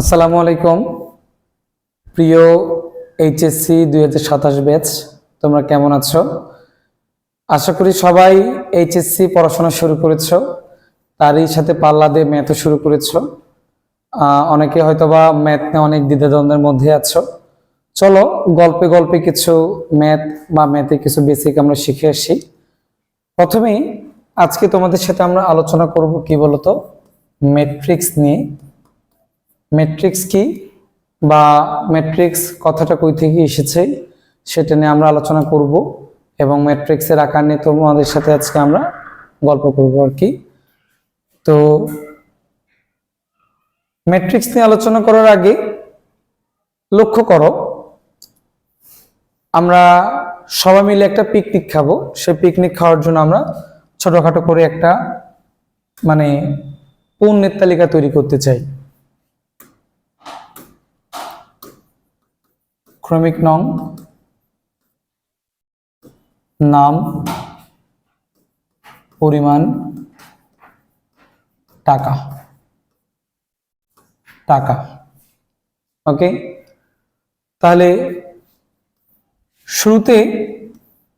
আসসালামু আলাইকুম। প্রিয় এইচএসসি দুই সাতাশ ব্যাচ তোমরা কেমন আছো? আশা করি সবাই এইচএসসি পড়াশোনা শুরু করেছ। তারই সাথে পাল্লা দিয়ে ম্যাথও শুরু করেছ। অনেকে হয়তোবা ম্যাথ নিয়ে অনেক দ্বিধাদ্বন্দ্বের মধ্যে আছো। চলো, গল্পে গল্পে কিছু ম্যাথ বা ম্যাথে কিছু বেসিক আমরা শিখে আসি। প্রথমেই আজকে তোমাদের সাথে আমরা আলোচনা করব কি বলতো? ম্যাট্রিক্স নিয়ে। ম্যাট্রিক্স কি বা ম্যাট্রিক্স কথাটা কই থেকে এসেছে সেটা নিয়ে আমরা আলোচনা করব এবং ম্যাট্রিক্সের আকার নিয়ে তোমাদের সাথে আজকে আমরা গল্প করব আর কি। তো ম্যাট্রিক্স নিয়ে আলোচনা করার আগে লক্ষ্য করো, আমরা সবাই মিলে একটা পিকনিক খাব। সেই পিকনিক খাওয়ার জন্য আমরা ছোটখাটো করে একটা মানে পণ্যের তালিকা তৈরি করতে চাই। ক্রমিক নং, নাম, পরিমাণ, টাকা টাকা। ওকে? তাহলে শুরুতে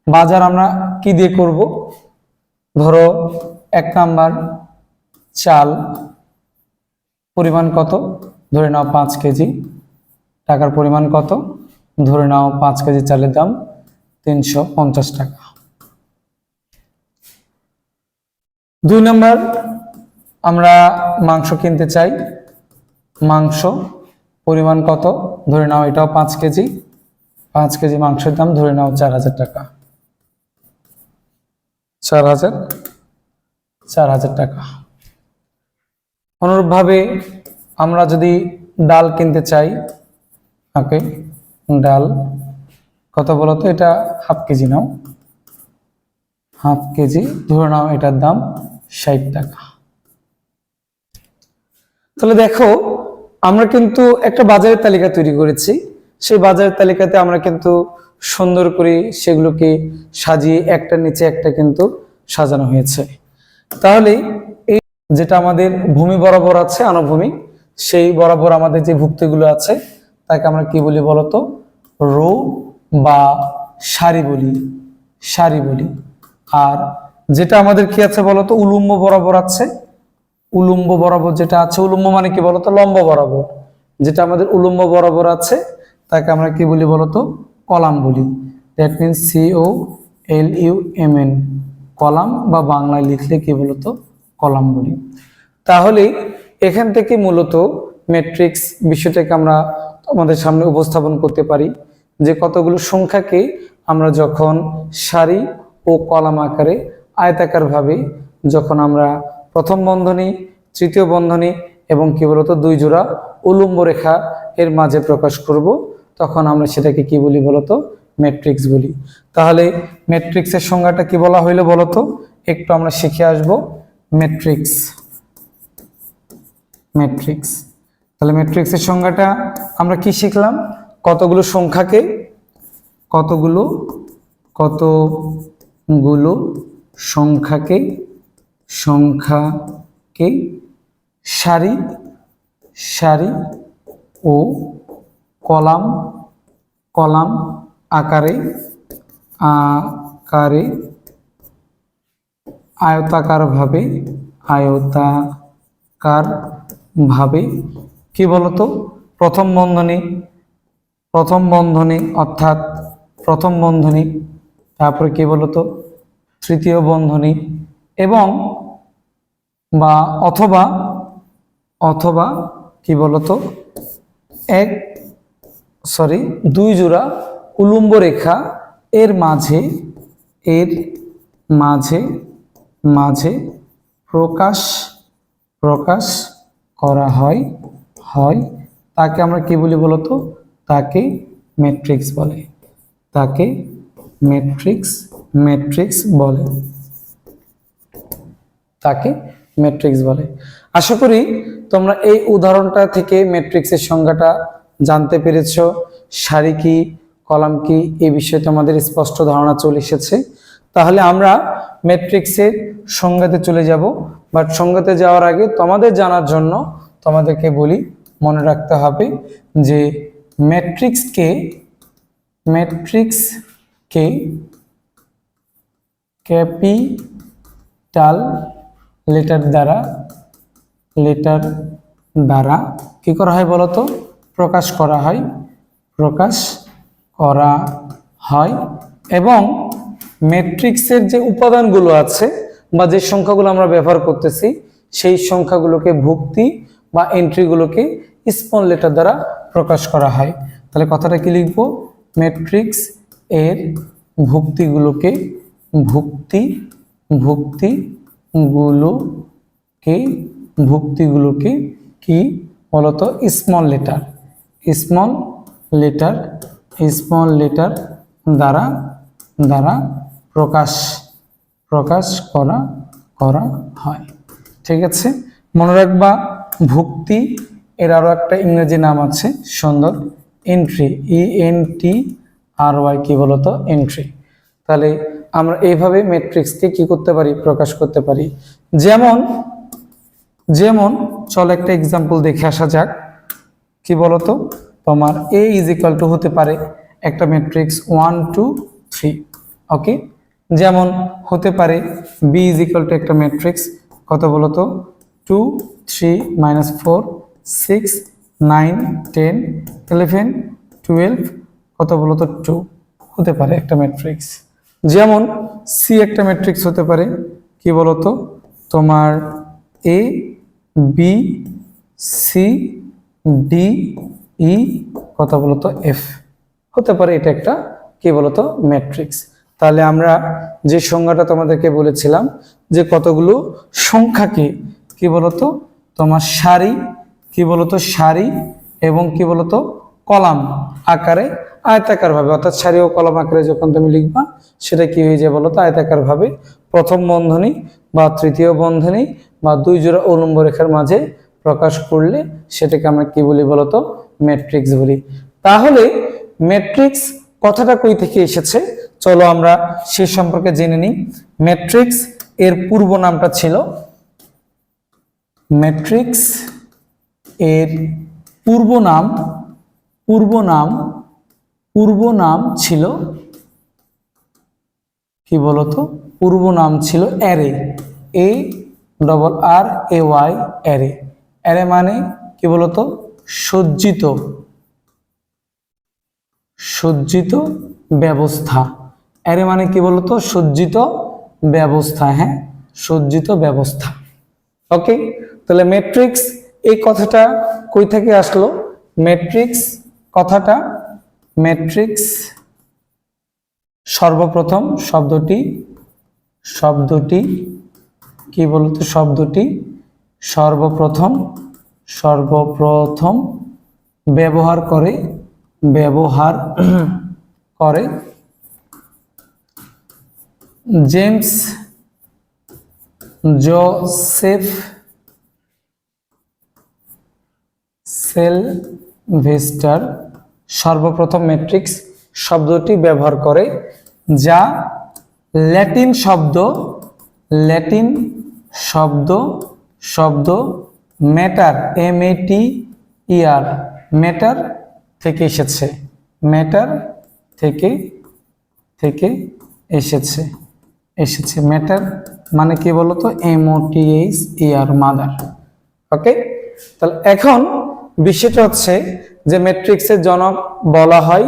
বাজার আমরা কি দিয়ে করব? ধরো এক নাম্বার চাল, পরিমাণ কত? ধরে নাও পাঁচ কেজি। টাকার পরিমাণ কত? ধরে নাও পাঁচ কেজি চালের দাম তিনশো পঞ্চাশ টাকা। দুই নম্বর, আমরা মাংস কিনতে চাই। মাংস পরিমাণ কত? ধরে নাও এটাও পাঁচ কেজি। পাঁচ কেজি মাংসের দাম ধরে নাও চার হাজার টাকা। চার হাজার চার হাজার টাকা। অনুরূপভাবে আমরা যদি ডাল কিনতে চাই, ওকে ডাল। কত বলো তো এটা? হাফ কেজি নাও। Half KG. ধরে নাও এটার দাম ষাট টাকা। তাহলে দেখো, আমরা কিন্তু একটা বাজারের তালিকা তৈরি করেছি। সেই বাজারের তালিকাতে আমরা কিন্তু সুন্দর করে সেগুলোকে সাজিয়ে একটা নিচে একটা কিন্তু সাজানো হয়েছে। তাহলে এই যেটা আমাদের ভূমি বরাবর আছে আনুভূমি সেই বরাবর আমাদের যে ভুক্তিগুলো আছে, তাকে আমরা কি বলি বলতো রো বা সারি বলি সারি বলি। আর যেটা আমাদের কি আছে বলতো? উলম্ব বরাবর আছে। উলম্ব বরাবর যেটা আছে, উলম্ব মানে কি বলতো? লম্ব বরাবর। যেটা আমাদের উলম্ব বরাবর আছে, তাকে আমরা কি বলি বলতো? কলাম বলি। That means C O L U M N column বা বাংলায় লিখলে কি বলতো? কলাম বলি। তাহলে এখান থেকে মূলত ম্যাট্রিক্স বিষয়টাকে আমরা আমাদের সামনে উপস্থাপন করতে পারি। যে কতগুলো সংখ্যাকে আমরা যখন সারি ও কলাম আকারে আয়তাকারভাবে যখন আমরা প্রথম বন্ধনী, তৃতীয় বন্ধনী এবং কি বলতো দুই জোড়া উলম্ব রেখা এর মাঝে প্রকাশ করব, তখন আমরা সেটাকে কি বলি বলতো? ম্যাট্রিক্স বলি। তাহলে ম্যাট্রিক্সের সংজ্ঞাটা কি বলা হইল বলতো? একটু আমরা শিখে আসব। ম্যাট্রিক্স। ম্যাট্রিক্স। তাহলে ম্যাট্রিক্সের সংজ্ঞাটা আমরা কি শিখলাম? কতগুলো সংখ্যাকে? কতগুলো? কতগুলো সংখ্যাকে? সংখ্যাকে? সারি সারি ও কলাম কলাম আকারে আকারে আয়তাকার ভাবে আয়তাকার ভাবে কি বলতো? প্রথম বন্ধনী প্রথম বন্ধনী, অর্থাৎ প্রথম বন্ধনী, তারপরে কি বলতো? তৃতীয় বন্ধনী এবং বা অথবা অথবা কি বলতো? এক সরি দুই জোড়া উলম্ব রেখা এর মাঝে এর মাঝে মাঝে প্রকাশ প্রকাশ করা হয় হয়। তাকে আমরা কি বলি বলতো? তাকে ম্যাট্রিক্স বলে। তাকে ম্যাট্রিক্স ম্যাট্রিক্স বলে। তাকে ম্যাট্রিক্স বলে। আশা করি তোমরা এই উদাহরণটা থেকে ম্যাট্রিক্সের সংজ্ঞাটা জানতে পেরেছ। সারি কি, কলাম কি এই বিষয়ে তোমাদের স্পষ্ট ধারণা চলে এসেছে। তাহলে আমরা ম্যাট্রিক্সের সংজ্ঞাতে চলে যাব। বাট সংজ্ঞাতে যাওয়ার আগে তোমাদের জানার জন্য তোমাদেরকে বলি, মনে রাখতে হবে যে ম্যাট্রিক্সকে ম্যাট্রিক্সকে ক্যাপিটাল লেটার দ্বারা লেটার দ্বারা কি করা হয় বলতো? প্রকাশ করা হয়, প্রকাশ করা হয় এবং ম্যাট্রিক্সের যে উপাদানগুলো আছে বা যে সংখ্যাগুলো আমরা ব্যবহার করতেছি, সেই সংখ্যাগুলোকে ভুক্তি বা এন্ট্রিগুলোকে স্মল লেটার দ্বারা প্রকাশ করা হয়। তাহলে কথাটা কি লিখব? ম্যাট্রিক্স এর ভুক্তিগুলোকে ভুক্তি, ভুক্তিগুলোকে ভুক্তিগুলোকে কি বলতো? Small letter small letter small letter দ্বারা দ্বারা প্রকাশ প্রকাশ করা করা হয়। ঠিক আছে? মনে রাখবা, ভুক্তি এর আরও একটা ইংরেজি নাম আছে, সুন্দর entry E N T R Y কি বলতো এন্ট্রি তাহলে আমরা এইভাবে ম্যাট্রিক্সকে কি করতে পারি? প্রকাশ করতে পারি। যেমন যেমন, চল একটা এক্সাম্পল দেখে আসা যাক। কি বলতো তোমার এ ইজ ইকুয়াল টু হতে পারে একটা matrix one two three okay যেমন, হতে পারে বি ইজ ইকুয়াল টু একটা ম্যাট্রিক্স কত বলতো two three minus four six, nine, ten, eleven, twelve, কত বলতো টু? হতে পারে একটা ম্যাট্রিক্স। যেমন সি একটা ম্যাট্রিক্স হতে পারে, কি বলতো তোমার A, B, C, D, E কথা বলতো এফ। হতে পারে এটা একটা, কি বলতো ম্যাট্রিক্স। তাহলে আমরা যে সংজ্ঞাটা তোমাদেরকে বলেছিলাম যে কতগুলো সংখ্যাকে, কি বলতো তোমার সারি কি বলতো, সারি এবং কি বলতো, কলাম আকারে আয়তাকার ভাবে অর্থাৎ সারি ও কলম আকারে যখন তুমি লিখবা, সেটা কি হয়ে যায় বলতো আয়তাকার ভাবে প্রথম বন্ধনী বা তৃতীয় বন্ধনী বা দুই জোড়া উলম্ব রেখার মাঝে প্রকাশ করলে সেটাকে আমরা কি বলি বলতো ম্যাট্রিক্স বলি। তাহলে ম্যাট্রিক্স কথাটা কই থেকে এসেছে? চলো আমরা সে সম্পর্কে জেনে নিই। ম্যাট্রিক্স এর পূর্ব নামটা ছিল ম্যাট্রিক্স এর পূর্ব নাম পূর্ব নাম পূর্ব নাম ছিল কি বলতো? পূর্ব নাম ছিল array A double R A Y array array মানে কি বলতো? সজ্জিত সজ্জিত ব্যবস্থা। অ্যারে মানে কি বলতো? সজ্জিত ব্যবস্থা হ্যাঁ? সজ্জিত ব্যবস্থা। ওকে তাহলে ম্যাট্রিক্স এই কথাটা কই থেকে আসলো? ম্যাট্রিক্স কথাটা ম্যাট্রিক্স সর্বপ্রথম শব্দটি শব্দটি, কি বলতো শব্দটি? সর্বপ্রথম সর্বপ্রথম ব্যবহার করে ব্যবহার করে জেমস জোসেফ সেলভেস্টার সর্বপ্রথম ম্যাট্রিক্স শব্দটি ব্যবহার করে, যা ল্যাটিন শব্দ ল্যাটিন শব্দ শব্দ, mater M A T E R mater থেকে এসেছে, ম্যাটার থেকে থেকে এসেছে এসেছে, ম্যাটার মানে কি বলতো? M O T H E R mother. Okay তাহলে এখন বিষয়টা হচ্ছে যে ম্যাট্রিক্সের জনক বলা হয়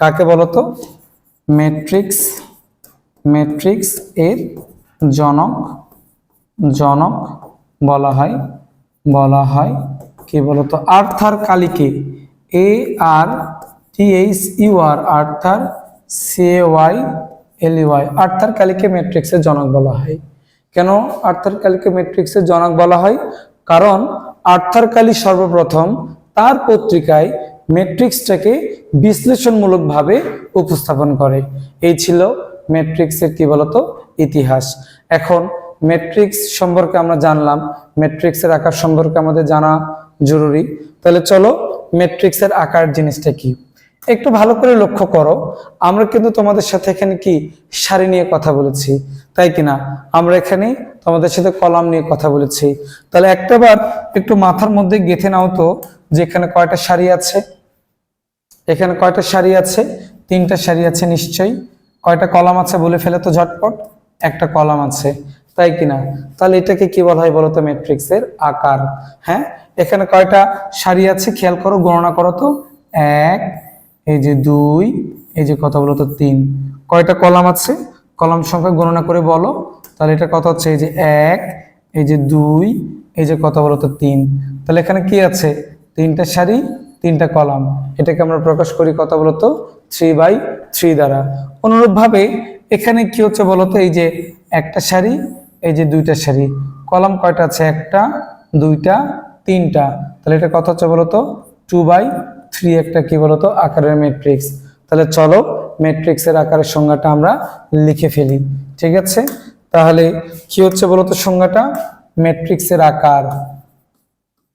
কাকে বলতো? ম্যাট্রিক্স ম্যাট্রিক্স এর জনক জনক বলা হয় বলা হয় কি বলতো? Arthur কালিকে, A R T H U R, Arthur C Y L Y. Arthur কালিকে ম্যাট্রিক্সের জনক বলা হয়। কেন আর্থার কালিকে ম্যাট্রিক্সের জনক বলা হয়? কারণ আর্থার কালি সর্বপ্রথম তার পত্রিকায় ম্যাট্রিক্সটাকে বিশ্লেষণমূলকভাবে উপস্থাপন করে। এই ছিল ম্যাট্রিক্সের কি বলতো? ইতিহাস। এখন ম্যাট্রিক্স সম্পর্কে আমরা জানলাম, ম্যাট্রিক্সের আকার সম্পর্কে আমাদের জানা জরুরি। তাহলে চলো ম্যাট্রিক্সের আকার জিনিসটা কি? একটু ভালো করে লক্ষ্য করো। আমরা কিন্তু তোমাদের সাথে এখানে কি সারি নিয়ে কথা বলেছি, তাই কিনা আমরা এখানে তোমাদের সাথে কলাম নিয়ে কথা বলেছি। তাহলে একটাবার একটু মাথার মধ্যে গেঁথে নাও তো, যে এখানে কয়টা সারি আছে। এখানে কয়টা সারি আছে? তিনটা সারি আছে নিশ্চয়ই। কয়টা কলাম আছে বলে ফেলে তো ঝটপট। একটা কলাম আছে, তাই কিনা তাহলে এটাকে কি বলা হয় বলতো ম্যাট্রিক্সের আকার। হ্যাঁ? এখানে কয়টা সারি আছে? খেয়াল করো, গণনা করো তো। এক এই যে দুই, এই যে কত বলতো তিন। কয়টা কলাম আছে? কলাম সংখ্যা গণনা করে বলো। তাহলে এটা কত হচ্ছে এই যে এক, এই যে দুই, এই যে কত বলতো তিন। তাহলে এখানে কি আছে? তিনটা সারি, তিনটা কলাম। এটাকে আমরা প্রকাশ করি কত বলতো থ্রি বাই থ্রি দ্বারা। অনুরূপভাবে এখানে কি হচ্ছে বলতো এই যে একটা সারি, এই যে দুইটা সারি। কলাম কয়টা আছে? একটা, দুইটা, তিনটা। তাহলে এটা কত হচ্ছে বলতো টু বাই থ্রি একটা কি বলতো? আকারের ম্যাট্রিক্স তাহলে চলো ম্যাট্রিক্সের আকারের সংজ্ঞাটা আমরা লিখে ফেলি, ঠিক আছে? তাহলে কি হচ্ছে বলতো সংজ্ঞাটা? ম্যাট্রিক্সের আকার।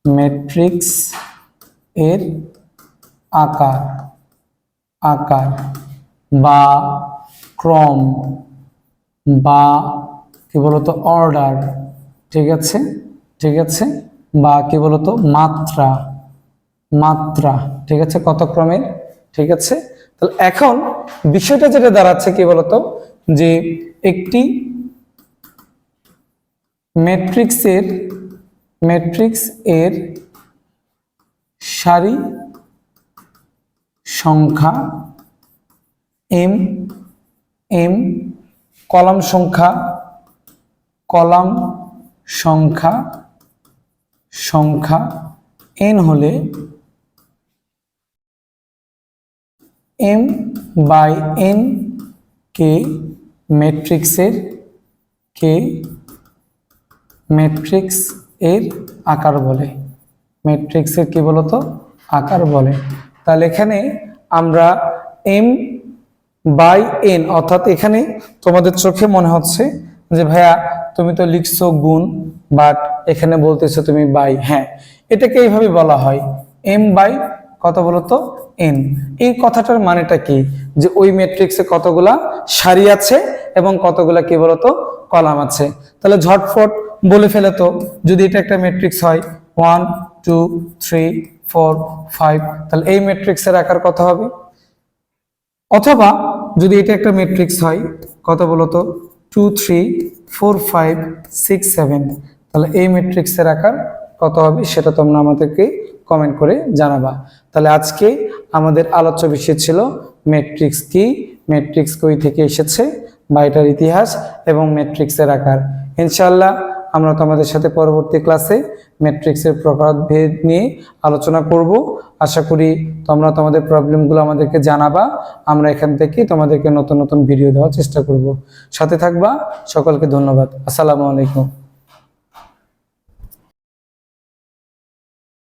ম্যাট্রিক্স এর আকার। আকার বা ক্রম বা কি বলতো অর্ডার ঠিক আছে? ঠিক আছে? বা কি বলতো মাত্রা। মাত্রা। ঠিক আছে? কত ক্রমের ঠিক আছে? তাহলে এখন বিষয়টা যেটা দাঁড়াচ্ছে কি বলতো? যে একটি ম্যাট্রিক্সের, ম্যাট্রিক্স এর সারি সংখ্যা এম এম, কলাম সংখ্যা কলাম সংখ্যা সংখ্যা এন হলে এম বাই এন কে ম্যাট্রিক্সের কে ম্যাট্রিক্স এর আকার বলে। ম্যাট্রিক্সের কি বলতো? আকার বলে। তাহলে এখানে আমরা এম বাই এন অর্থাৎ এখানে তোমাদের চোখে মনে হচ্ছে যে, ভাইয়া, তুমি তো লিখছো গুণ বাট এখানে বলতেছো তুমি বাই হ্যাঁ এটাকে এইভাবে বলা হয়। এম বাই কত বলতো? এন এই কথাটার মানেটা কি? যে ওই ম্যাট্রিক্সে কতগুলা সারি আছে এবং কতগুলা কি বলতো? কলাম আছে। তাহলে ঝটফট বলে ফেলে তো, যদি এটা একটা ম্যাট্রিক্স হয় one two three four five তাহলে এই ম্যাট্রিক্সের আকার কত হবে? অথবা যদি এটা একটা ম্যাট্রিক্স হয়, কত বলতো? Two three four five six seven তাহলে এই ম্যাট্রিক্সের আকার কত হবে? সেটা তোমরা আমাদেরকে কমেন্ট করে জানাবা। তাহলে আজকে আমাদের আলোচ্য বিষয় ছিল ম্যাট্রিক্স কি? ম্যাট্রিক্স কই থেকে এসেছে? বা এটার ইতিহাস এবং ম্যাট্রিক্সের আকার। ইনশাল্লাহ আমরা তোমাদের সাথে পরবর্তী ক্লাসে ম্যাট্রিক্সের প্রকারভেদ নিয়ে আলোচনা করব। আশা করি তোমরা তোমাদের প্রবলেমগুলো আমাদেরকে জানাবা। আমরা এখান থেকে তোমাদেরকে নতুন নতুন ভিডিও দেওয়ার চেষ্টা করব। সাথে থাকবা। সকলকে ধন্যবাদ। আসসালামু আলাইকুম।